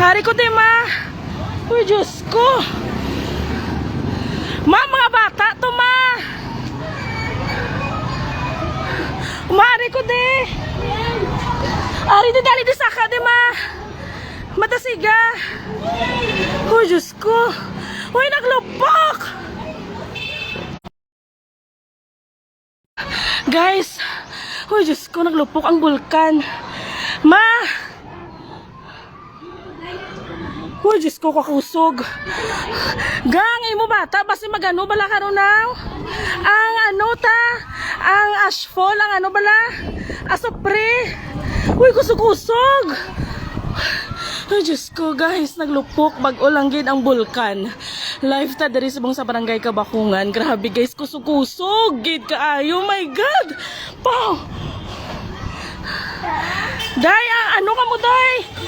Hari ko, di ma. Uy, Diyos ko. Ma, mga bata to, ma. Umari ko, di. Ari, di dali di saka, di, ma. Matasiga. Uy, Diyos ko. Uy, naglubok. Guys, uy, Diyos ko, naglupok ang bulkan. Ma! Uy, Diyos ko, kakusog. Gangay mo bata, basi magano bala ka ng ang ano ta, ang ashfall, ang ano bala, asopre. Uy, kusog-kusog. Ay, Diyos ko, guys, naglupok, bag-ulanggin ang bulkan. Live ta diri sa sa barangay Kabakungan. Grabe, guys, kusog-kusog. Gid kaayo, my God. Pow! Day, ah, ano ka mo, Day?